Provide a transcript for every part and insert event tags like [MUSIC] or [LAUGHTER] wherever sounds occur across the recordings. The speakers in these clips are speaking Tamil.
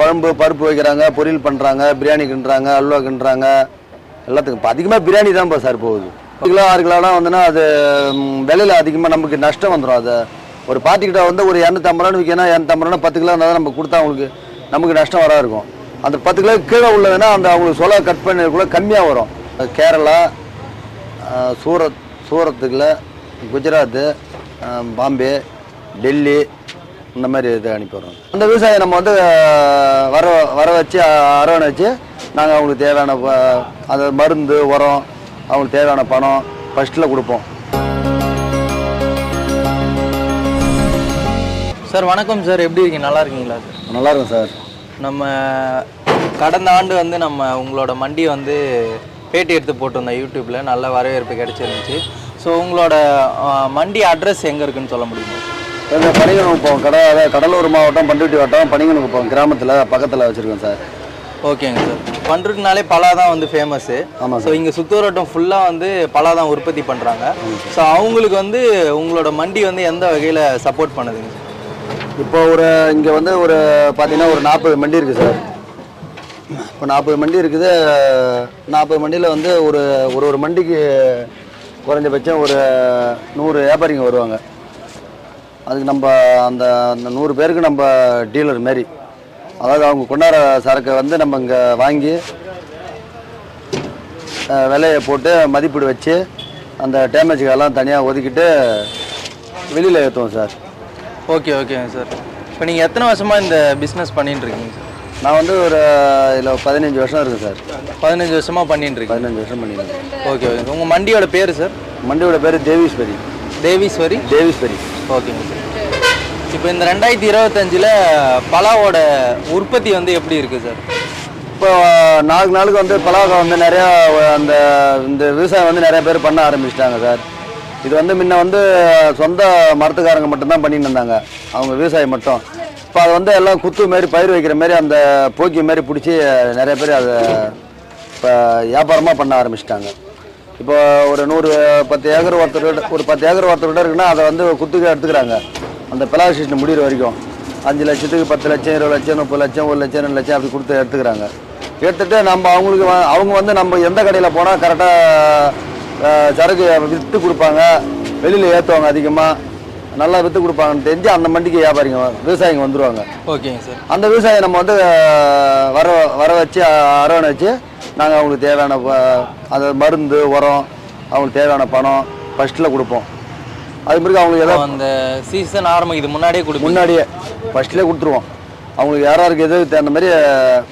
குழம்பு பருப்பு வைக்கிறாங்க பொரியல் பண்ணுறாங்க பிரியாணி கிண்டுறாங்க அல்வா கிண்டுறாங்க. எல்லாத்துக்கும் இப்போ அதிகமாக பிரியாணி தான் இப்போ சார் போகுது. ஒரு கிலோ ஆறு கிலோலாம் வந்துன்னா அது விலையில் விலையில அதிகமாக நமக்கு நஷ்டம் வந்துடும் அது ஒரு பாட்டிக்கிட்ட வந்து ஒரு இரநூத்தம்பது ரூபான்னு விற்கணும் இரநூத்தம்பது ரூபா பத்து கிலோ இருந்தால் நம்ம கொடுத்தா அவங்களுக்கு நமக்கு நஷ்டம் வரா இருக்கும். அந்த பத்து கிலோ கீழே உள்ளதுன்னா அந்த அவங்களுக்கு சொல்ல கட் பண்ணதுக்குள்ள கம்மியாக வரும். கேரளா சூரத் சூரத்துக்குள்ள குஜராத்து பாம்பே டெல்லி இந்த மாதிரி இது அனுப்பிடுறோம் அந்த விவசாயி நம்ம வந்து வர வர வச்சு அரவணை வச்சு நாங்கள் அவங்களுக்கு தேவையான அது மருந்து உரம் அவங்களுக்கு தேவையான பணம் ஃபஸ்ட்டில் கொடுப்போம். சார் வணக்கம் சார். எப்படி இருக்கீங்க? நல்லா இருக்கீங்களா சார்? நல்லா இருக்கும் சார். நம்ம கடந்த ஆண்டு வந்து நம்ம உங்களோட மண்டியை வந்து பேட்டி எடுத்து போட்டிருந்தோம் யூடியூப்பில் நல்ல வரவேற்பு கிடைச்சிருந்துச்சு. ஸோ உங்களோட மண்டி அட்ரஸ் எங்கே இருக்குன்னு சொல்ல முடியுமா? இந்த பனிகனுக்குப்பம் கட அதாவது கடலூர் மாவட்டம் பண்ருட்டி வட்டம் பனிகனுக்குப்பம் கிராமத்தில் பக்கத்தில் வச்சுருக்கோம் சார். ஓகேங்க சார். பண்ருட்டினாலே பலா தான் வந்து ஃபேமஸ்ஸு ஆமாம் ஸோ இங்கே சுற்றுவட்டம் ஃபுல்லாக வந்து பலா தான் உற்பத்தி பண்ணுறாங்க ஸோ அவங்களுக்கு வந்து உங்களோட மண்டி வந்து எந்த வகையில் சப்போர்ட் பண்ணுதுங்க? இப்போ ஒரு இங்கே வந்து ஒரு பார்த்தீங்கன்னா ஒரு நாற்பது மண்டி இருக்குது சார். இப்போ நாற்பது மண்டி இருக்குது. நாற்பது மண்டியில் வந்து ஒரு ஒரு ஒரு மண்டிக்கு குறைஞ்சபட்சம் ஒரு நூறு வியாபாரிங்க வருவாங்க. அதுக்கு நம்ம அந்த அந்த நூறு பேருக்கு நம்ம டீலர் மாரி. அதாவது அவங்க கொண்டாட சரக்கை வந்து நம்ம இங்கே வாங்கி விலையை போட்டு மதிப்பீடு வச்சு அந்த டேமேஜுக்கெல்லாம் தனியாக ஒதுக்கிட்டு வெளியில் ஏற்றுவோம் சார். ஓகே ஓகேங்க சார். இப்போ நீங்கள் எத்தனை வருஷமாக இந்த பிஸ்னஸ் பண்ணிட்டு இருக்கீங்க சார்? நான் வந்து ஒரு இதில் பதினஞ்சு வருஷம் இருக்கு சார். பதினஞ்சு வருஷமாக பண்ணிட்டு பதினஞ்சு வருஷம் பண்ணியிருக்கேன் ஓகே ஓகே. உங்கள் மண்டியோட பேர் சார்? மண்டியோட பேர் தேவீஸ்வரி. தேவீஸ்வரி? தேவீஸ்வரி. ஓகேங்க சார் இப்போ இந்த ரெண்டாயிரத்தி இருபத்தஞ்சில் பலாவோட உற்பத்தி வந்து எப்படி இருக்குது சார் இப்போ நாளுக்கு நாளுக்கு வந்து பலாக்கா வந்து நிறையா அந்த இந்த விவசாயம் வந்து நிறைய பேர் பண்ண ஆரம்பிச்சிட்டாங்க சார் இது வந்து முன்ன வந்து சொந்த மரத்துக்காரங்க மட்டும்தான் பண்ணிட்டு இருந்தாங்க. அவங்க விவசாயம் மட்டும். இப்போ அது வந்து எல்லாம் குத்து மாரி பயிர் வைக்கிற மாரி அந்த போக்கி மாரி பிடிச்சி நிறைய பேர் அதை இப்போ வியாபாரமாக பண்ண ஆரம்பிச்சிட்டாங்க. இப்போ ஒரு நூறு பத்து ஏக்கர் ஒருத்தர் ஒரு பத்து ஏக்கர் ஒருத்தர்கிட்ட இருக்குன்னா அதை வந்து குத்துக்க எடுத்துக்கிறாங்க. அந்த பிளாஸ்டிஷன் முடிகிற வரைக்கும். அஞ்சு லட்சத்துக்கு பத்து லட்சம் இருபது லட்சம் முப்பது லட்சம் ஒரு லட்சம் ரெண்டு லட்சம் அப்படி கொடுத்து எடுத்துக்கிறாங்க. எடுத்துகிட்டு நம்ம அவங்களுக்கு வ- அவங்க வந்து நம்ம எந்த கடையில் போனால் கரெக்டாக சரக்கு விற்று கொடுப்பாங்க. வெளியில் ஏற்றுவாங்க அதிகமாக நல்லா விற்று கொடுப்பாங்கன்னு தெரிஞ்சு அந்த மண்டிக்கு வியாபாரிங்க விவசாயிங்க வந்துருவாங்க. ஓகேங்க சார். அந்த விவசாயி நம்ம வந்து வர வர வச்சு அஹ், அரவணை வச்சு நாங்கள் அவங்களுக்கு தேவையான அது மருந்து உரம் அவங்களுக்கு தேவையான பணம் ஃபஸ்ட்டில் கொடுப்போம். அது பிறகு அவங்களுக்கு ஏதோ அந்த சீசன் ஆரம்பிக்குது முன்னாடியே கொடுப்பீங்க? முன்னாடியே ஃபஸ்ட்லேயே கொடுத்துருவோம். அவங்களுக்கு யார் யாருக்கு எது தகுந்த மாதிரி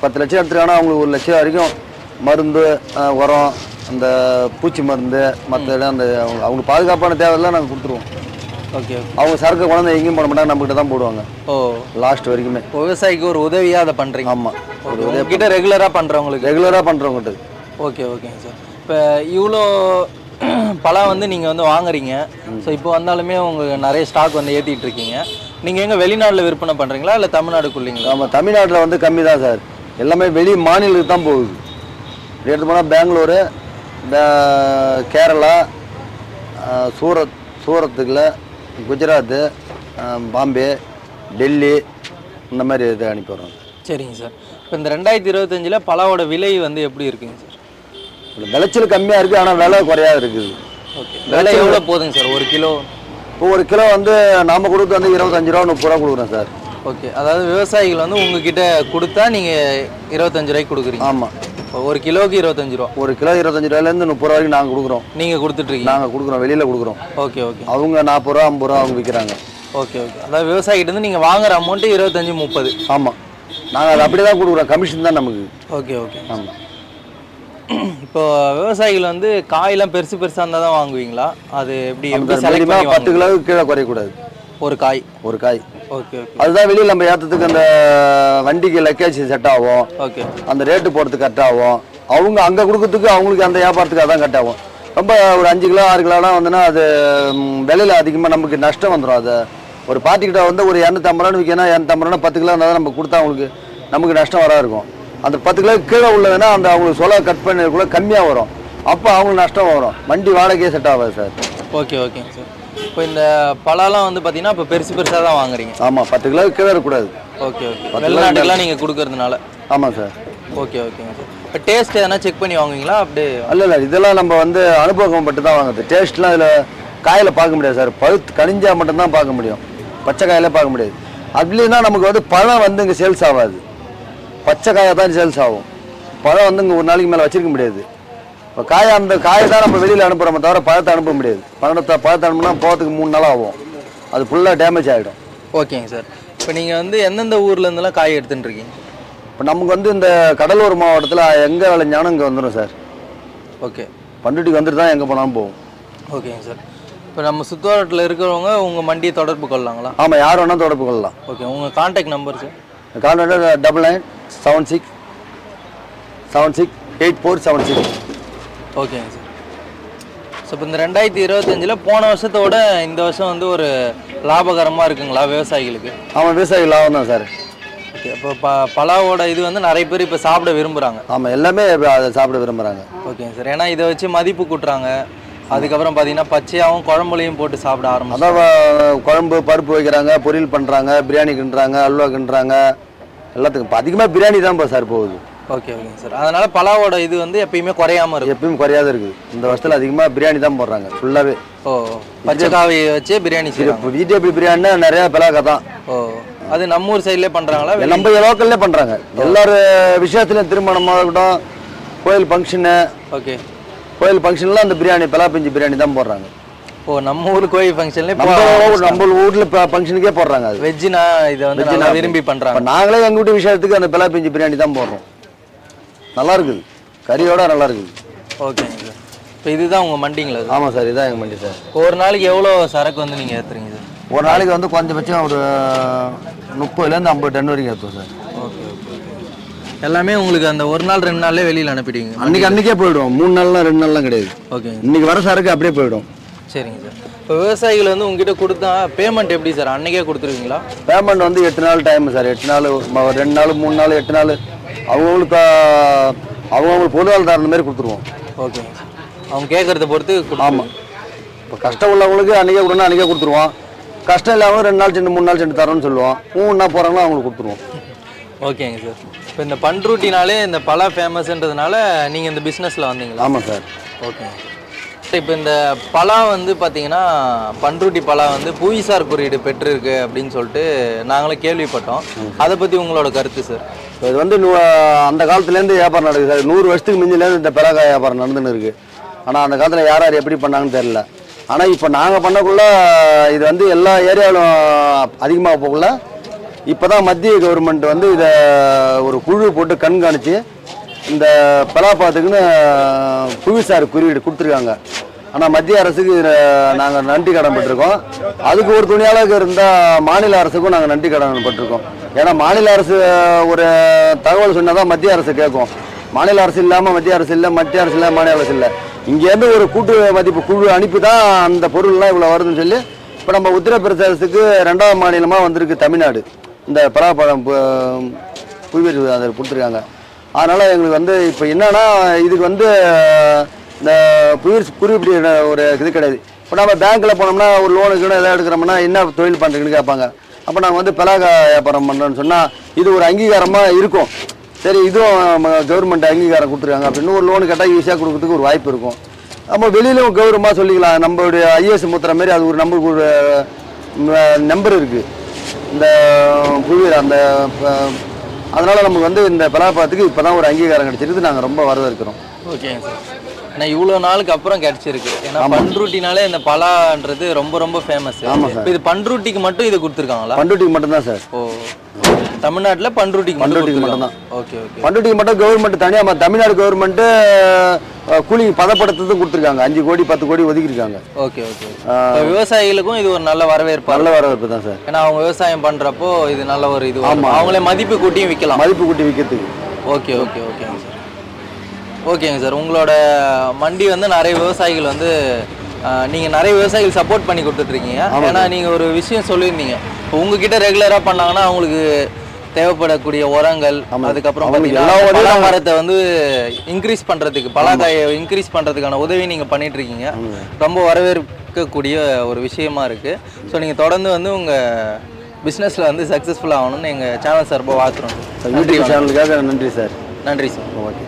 பத்து லட்சம் எடுத்துருக்காங்கன்னா அவங்களுக்கு ஒரு லட்சம் வரைக்கும் மருந்து உரம் அந்த பூச்சி மருந்து மற்ற அந்த அவங்க அவங்களுக்கு பாதுகாப்பான தேவையெல்லாம் நாங்கள் கொடுத்துருவோம். ஓகே அவங்க சரக்கு குழந்தை எங்கேயும் போட மாட்டாங்க நம்மகிட்ட தான் போடுவாங்க. ஓ. லாஸ்ட் வரைக்குமே. விவசாயிக்கு ஒரு உதவியாக அதை பண்ணுறீங்க ஆமாம் ஓகே உங்ககிட்ட ரெகுலராக பண்ணுறவங்களுக்கு ரெகுலராக பண்ணுறவங்ககிட்ட ஓகே ஓகேங்க சார் இப்போ இவ்வளோ [CLEARS THROAT] பழம் வந்து நீங்கள் வந்து வாங்குறீங்க. ஸோ இப்போ வந்தாலுமே உங்களுக்கு நிறைய ஸ்டாக் வந்து ஏற்றிட்டு இருக்கீங்க. நீங்கள் எங்கே வெளிநாட்டில் விற்பனை பண்ணுறீங்களா இல்லை தமிழ்நாடுக்குள்ளீங்களா? நம்ம தமிழ்நாட்டில் வந்து கம்மி தான் சார் எல்லாமே வெளி மாநிலத்துக்கு தான் போகுது. எடுத்து போனால் பெங்களூரு கேரளா சூரத் சூரத்துக்குள்ள குஜராத்து பாம்பே டெல்லி இந்த மாதிரி இது அனுப்பிடுறோம் சரிங்க சார். இப்போ இந்த ரெண்டாயிரத்தி இருபத்தஞ்சில் பழவோட விலை வந்து எப்படி இருக்குங்க சார்? விளைச்சல் கம்மியாக இருக்குது ஆனால் விலை குறையாக இருக்குது. ஓகே. விலை எவ்வளோ போதுங்க சார்? ஒரு கிலோ? இப்போ ஒரு கிலோ வந்து நாம் கொடுத்து வந்து இருபத்தஞ்சு ரூபா முப்பது ரூபா கொடுக்குறோம் சார். ஓகே. அதாவது விவசாயிகள் வந்து உங்ககிட்ட கொடுத்தா நீங்கள் இருபத்தஞ்சு ரூபாய்க்கு கொடுக்குறீங்க. ஆமாம் ஒரு கிலோக்கு இருபத்தஞ்சு ரூபா. ஒரு கிலோ இருபத்தஞ்சு ரூபாயிலேருந்து முப்பது ரூபா வரைக்கும் நாங்கள் கொடுக்குறோம். நீங்கள் கொடுத்துட்ருக்கீங்க? நாங்கள் கொடுக்குறோம். வெளியில் கொடுக்குறோம். Okay okay. அவங்க நாற்பது ரூபா ஐம்பது ரூபா அவங்க விற்கிறாங்க ஓகே ஓகே. அதாவது விவசாயிகிட்ட இருந்து நீங்கள் வாங்குற அமௌண்ட்டு இருபத்தஞ்சு முப்பது. ஆமாம் நாங்கள் அதை அப்படியே தான் கொடுக்குறோம். கமிஷன் தான் நமக்கு. Okay okay. ஆமாம் இப்போ விவசாயிகள் வந்து காயெல்லாம் பெருசு பெருசாக இருந்தால் தான் வாங்குவீங்களா? அது எப்படி பத்து? கிலோவுக்கு கீழே குறையக்கூடாது. ஒரு காய். ஒரு காய். அதுதான் வெளியில் நம்ம ஏற்றத்துக்கு அந்த வண்டிக்கு லக்கேஜ் செட் ஆகும். ஓகே அந்த ரேட்டு போகிறதுக்கு கரெக்ட் ஆகும். அவங்க அங்கே கொடுக்கறதுக்கு அவங்களுக்கு அந்த வியாபாரத்துக்கு அதான் கரெக்ட் ஆகும். ரொம்ப ஒரு அஞ்சு கிலோ ஆறு கிலோலாம் வந்துன்னா அது விலையில அதிகமாக நமக்கு நஷ்டம் வந்துடும் அது. ஒரு பார்ட்டிக்கிட்ட வந்து ஒரு இரநூத்தம்பது விற்கணும் இரநூத்தம்பது ரூபா பத்து கிலோ இருந்தால் தான் நம்ம கொடுத்தா அவங்களுக்கு நமக்கு நஷ்டம் வரா இருக்கும் அந்த பத்து கிலோ கீழே உள்ளதுன்னா அந்த அவங்களுக்கு சொல்ல கட் பண்ணதுக்குள்ள கம்மியாக வரும். அப்போ அவங்களுக்கு நஷ்டம் வரும். வண்டி வாடகையே செட் ஆகாது சார். ஓகே ஓகேங்க சார் இப்போ இந்த பழம்லாம் வந்து பார்த்தீங்கன்னா இப்போ பெருசு பெருசாக தான் வாங்குறீங்க. ஆமாம் பத்து கிலோ கீழே இருக்கக்கூடாது ஓகே ஓகே. வெளிநாட்டுக்குலாம் நீங்கள் கொடுக்கறதுனால. ஆமாம் சார். ஓகே ஓகேங்க சார். இப்போ டேஸ்ட் எதனா செக் பண்ணி வாங்குவீங்களா? அப்படியே இல்ல இல்ல இதெல்லாம் நம்ம வந்து அனுபவம் பட்டு தான் வாங்குறது. டேஸ்ட்லாம் இதில் காயில் பார்க்க முடியாது சார். பழுத்து கனிஞ்சா மட்டும்தான் பார்க்க முடியும். பச்சை காயில பார்க்க முடியாது. அப்படின்னா நமக்கு வந்து பழம் வந்து இங்கே சேல்ஸ் ஆகாது. பச்சை காயை தான் சேல்ஸ் ஆகும். பழம் வந்து இங்கே ஒரு நாளைக்கு மேலே வச்சிருக்க முடியாது. இப்போ காயை அந்த காயை தான் நம்ம வெளியில் அனுப்புகிறோமே தவிர பழத்தை அனுப்ப முடியாது. பழத்தை பழத்தை அனுப்புனா போகிறதுக்கு மூணு நாள் ஆகும். அது ஃபுல்லாக டேமேஜ் ஆகிடும் ஓகேங்க சார். இப்போ நீங்கள் வந்து எந்தெந்த ஊர்ல இருந்தெல்லாம் காய் எடுத்துட்டு இருக்கீங்க? இப்போ நமக்கு வந்து இந்த கடலூர் மாவட்டத்தில் எங்கே விளைஞ்சாலும் இங்கே வந்துடும் சார். ஓகே. பண்டுட்டிக்கு வந்துட்டு தான் எங்கே போனாலும் போகும். ஓகேங்க சார். இப்போ நம்ம சுற்றுவட்டாரத்தில் இருக்கிறவங்க உங்கள் மண்டியை தொடர்பு கொள்ளலாங்களா? ஆமாம் யார் வேணால் தொடர்பு கொள்ளலாம். ஓகே உங்கள் contact number sir. Contact double nine seven six seven six eight four seven six. ஓகேங்க சார் ஸோ இப்போ இந்த ரெண்டாயிரத்தி இருபத்தஞ்சில் போன வருஷத்தோட இந்த வருஷம் வந்து ஒரு லாபகரமாக இருக்குங்களா விவசாயிகளுக்கு? ஆமாம் விவசாயி லாபம் தான் சார் ஓகே அப்போ ப பலாவோட இது வந்து நிறைய பேர் இப்போ சாப்பிட விரும்புகிறாங்க ஆமாம் எல்லாமே இப்ப அதை சாப்பிட விரும்புகிறாங்க ஓகேங்க சார் ஏன்னா இதை வச்சு மதிப்பு கூட்டுறாங்க. அதுக்கப்புறம் பார்த்தீங்கன்னா பச்சையாகவும் குழம்புலையும் போட்டு சாப்பிட ஆரம்பிச்சு. அதான் குழம்பு பருப்பு வைக்கிறாங்க பொரியல் பண்ணுறாங்க பிரியாணி கிண்டுறாங்க அல்வா கிண்டுறாங்க எல்லாத்துக்கும். இப்போ அதிகமாக பிரியாணி தான் இப்போ சார் போகுது. ஓகே ஓகேங்க சார். அதனால பலாவோட இது வந்து எப்பயுமே குறையாம இருக்கும். எப்பயும் குறையாத இருக்குது. இந்த வருஷத்தில் அதிகமாக பிரியாணி தான் போடுறாங்க. ஃபுல்லாகவே ஓ பச்சை காவியை வச்சு பிரியாணி செய்கிறாங்க இப்போ வெஜிடபிள் பிரியாணினா நிறையா பிளாக்கா தான் ஓ அது நம்ம ஊர் சைட்லேயே பண்ணுறாங்களா நம்ம லோக்கல்லே பண்ணுறாங்க எல்லார் விஷயத்துலையும் திருமணமாக இருக்கட்டும் கோயில் ஃபங்க்ஷனு ஓகே. கோயில் ஃபங்க்ஷன்லாம் அந்த பிரியாணி பலா பிஞ்சு பிரியாணி தான் போடுறாங்க. ஓ நம்ம ஊர் கோயில் ஃபங்க்ஷன்லேயே நம்ம ஊர் நம்ம ஊரில் ஃபங்க்ஷனுக்கே போடுறாங்க அது. வெஜ்ஜுனா இதை வந்து விரும்பி பண்ணுறாங்க இப்போ நாங்களே எங்கள் வீட்டு விஷயத்துக்கு அந்த பலா பிஞ்சு பிரியாணி தான் போடுறோம். நல்லா இருக்குது கறியோட நல்லா இருக்குது ஓகேங்க சார் இப்போ இதுதான் உங்கள் மண்டிங்களா ஆமாம் சார் இதான் எங்கள் மண்டி சார். ஒரு நாளைக்கு எவ்வளோ சரக்கு வந்து நீங்கள் ஏற்றுறீங்க சார் ஒரு நாளைக்கு வந்து குறைஞ்சபட்சம் ஒரு முப்பதுலேருந்து ஐம்பது டன் வரைக்கும் ஏற்றுவோம் சார். ஓகே ஓகே எல்லாமே உங்களுக்கு அந்த ஒரு நாள் ரெண்டு நாள்லேயே வெளியில் அனுப்பிடுவீங்க. அன்னைக்கு அன்னைக்கே போயிடும் மூணு நாள்லாம் ரெண்டு நாள்லாம் கிடையாது. ஓகேங்க இன்னைக்கு வர சரக்கு அப்படியே போயிடும். சரிங்க சார். இப்போ விவசாயிகள் வந்து உங்ககிட்ட கொடுத்தா பேமெண்ட் எப்படி சார்? அன்னைக்கே கொடுத்துருவீங்களா? பேமெண்ட் வந்து எட்டு நாள் டைம் சார். எட்டு நாள் ரெண்டு நாள் மூணு நாள் எட்டு நாள். அவங்கவுங்களுக்கு அவங்கவுங்களுக்கு தகுந்த மாதிரி கொடுத்துருவோம். ஓகேங்க சார் அவங்க கேட்குறத பொறுத்து ஆமாம் இப்போ கஷ்டம் உள்ளவங்களுக்கு அன்றைக்கே கொடுனா அன்றைக்கே கொடுத்துருவோம். கஷ்டம் இல்லாமல் ரெண்டு நாள் சென்று மூணு நாள் சென்று தரோன்னு சொல்லுவோம். மூணு நாள் போகிறாங்களோ அவங்களுக்கு கொடுத்துருவோம். ஓகேங்க சார். இப்போ இந்த பண்ருட்டினாலே இந்த பலா ஃபேமஸ்ன்றதுனால நீங்கள் இந்த பிஸ்னஸில் வந்தீங்களா? ஆமாம் சார். ஓகேங்க இப்போ இந்த பலா வந்து பார்த்தீங்கன்னா பண்ருட்டி பலா வந்து புவிசார் குறியீடு பெற்றிருக்கு அப்படின்னு சொல்லிட்டு நாங்களும் கேள்விப்பட்டோம். அதை பற்றி உங்களோட கருத்து சார்? இது வந்து நூ- அந்த காலத்துலேருந்து வியாபாரம் நடக்குது சார். நூறு வருஷத்துக்கு மிஞ்சிலேருந்து இந்த பிறகாய் வியாபாரம் நடந்துன்னு இருக்குது ஆனால் அந்த காலத்தில் யார் யார் எப்படி பண்ணாங்கன்னு தெரில ஆனால் இப்போ நாங்கள் பண்ணக்குள்ள இது வந்து எல்லா ஏரியாவிலும் அதிகமாக போகக்குள்ள இப்போ தான் மத்திய கவர்மெண்ட் வந்து இதை ஒரு குழு போட்டு கண்காணித்து இந்த பலாப்பாத்துக்குன்னு புவிசார் குறியீடு கொடுத்துருக்காங்க. ஆனால் மத்திய அரசுக்கு நாங்கள் நன்றி கடன் பட்டிருக்கோம். அதுக்கு ஒரு துணியாளருக்கு இருந்தால் மாநில அரசுக்கும் நாங்கள் நன்றி கடன் பட்டிருக்கோம். ஏன்னா மாநில அரசு ஒரு தகவல் சொன்னால் தான் மத்திய அரசு கேட்கும். மாநில அரசு இல்லாமல் மத்திய அரசு இல்லை மத்திய அரசு இல்லை மாநில அரசு இல்லை. இங்கேருந்து ஒரு கூட்டு மதிப்பு குழு அனுப்பி தான் அந்த பொருள்லாம் இவ்வளோ வருதுன்னு சொல்லி இப்போ நம்ம உத்தரப்பிரதேசத்துக்கு ரெண்டாவது மாநிலமாக வந்திருக்கு தமிழ்நாடு. இந்த பலாப்பழம் புவியர் அதை கொடுத்துருக்காங்க. அதனால் எங்களுக்கு வந்து இப்போ என்னன்னா இதுக்கு வந்து இந்த புவியர் குறிப்பிட்ட ஒரு இது கிடையாது. இப்போ நம்ம பேங்க்கில் போனோம்னா ஒரு லோனுக்கு எதாவது எடுக்கிறோம்னா என்ன தொழில் பண்ணுறீங்கன்னு கேட்பாங்க. அப்போ நாங்கள் வந்து பலாக வியாபாரம் பண்ணுறோன்னு சொன்னால் இது ஒரு அங்கீகாரமாக இருக்கும். சரி இதுவும் கவர்மெண்ட் அங்கீகாரம் கொடுத்துருக்காங்க அப்படின்னு ஒரு லோன் கேட்டால் ஈஸியாக கொடுக்கறதுக்கு ஒரு வாய்ப்பு இருக்கும். நம்ம வெளியிலும் கௌரவமாக சொல்லிக்கலாம். நம்மளுடைய ஐஏஎஸ் முத்துற மாதிரி அது ஒரு நம்மளுக்கு ஒரு நம்பர் இருக்குது இந்த புவியில் அந்த அதனால் நமக்கு வந்து இந்த பலாப்பழத்துக்கு இப்போ தான் ஒரு அங்கீகாரம் கிடைச்சிருக்கு நாங்கள் ரொம்ப வரவேற்கிறோம். ஓகேங்க சார். ஏன்னா இவ்வளோ நாளுக்கு அப்புறம் கிடைச்சிருக்கு. ஏன்னா பண்ருட்டினாலே இந்த பலான்றது ரொம்ப ரொம்ப ஃபேமஸ் இப்போ இது பண்ருட்டிக்கு மட்டும் இது கொடுத்துருக்காங்களா? பண்டுட்டிக்கு மட்டும்தான் சார். ஓ. தமிழ்நாட்டில் பண்ருட்டிக்கு மட்டும் பண்ருட்டிக்கு கொடுத்துருக்காங்க. Okay okay. பண்டுட்டிக்கு மட்டும் கவர்மெண்ட் தனியாக தமிழ்நாடு கவர்மெண்ட்டு கூலி பதப்படுத்துறதும் கொடுத்துருக்காங்க. அஞ்சு கோடி பத்து கோடி ஒதுக்கியிருக்காங்க. ஓகே ஓகே விவசாயிகளுக்கும் இது ஒரு நல்ல வரவேற்பு நல்ல வரவேற்பு தான் சார். ஏன்னா அவங்க விவசாயம் பண்றப்போ இது நல்ல ஒரு இது வரும். அவங்களே மதிப்பு கூட்டியும் விற்கலாம் மதிப்பு கூட்டி விற்கிறதுக்கு ஓகே ஓகே ஓகேங்க சார். ஓகேங்க சார். உங்களோட மண்டி வந்து நிறைய விவசாயிகள் வந்து ஆஹ், நீங்க நிறைய விவசாயிகள் சப்போர்ட் பண்ணி கொடுத்துட்ருக்கீங்க. ஏன்னா நீங்க ஒரு விஷயம் சொல்லியிருந்தீங்க. இப்போ உங்ககிட்ட ரெகுலரா பண்ணாங்கன்னா அவங்களுக்கு தேவைப்படக்கூடிய உரங்கள் அதுக்கப்புறம் பார்த்தீங்கன்னா மரத்தை வந்து இன்க்ரீஸ் பண்றதுக்கு பலாக்காயை இன்க்ரீஸ் பண்றதுக்கான உதவி நீங்க பண்ணிட்டு இருக்கீங்க ரொம்ப வரவேற்கக்கூடிய ஒரு விஷயமா இருக்கு. ஸோ நீங்க தொடர்ந்து வந்து உங்க பிஸ்னஸில் வந்து சக்ஸஸ்ஃபுல் ஆகணும்னு எங்கள் சேனல் சார்பாக வாழ்த்துறோம் யூடியூப் சேனலுக்காக நன்றி சார். நன்றி சார். ஓகே.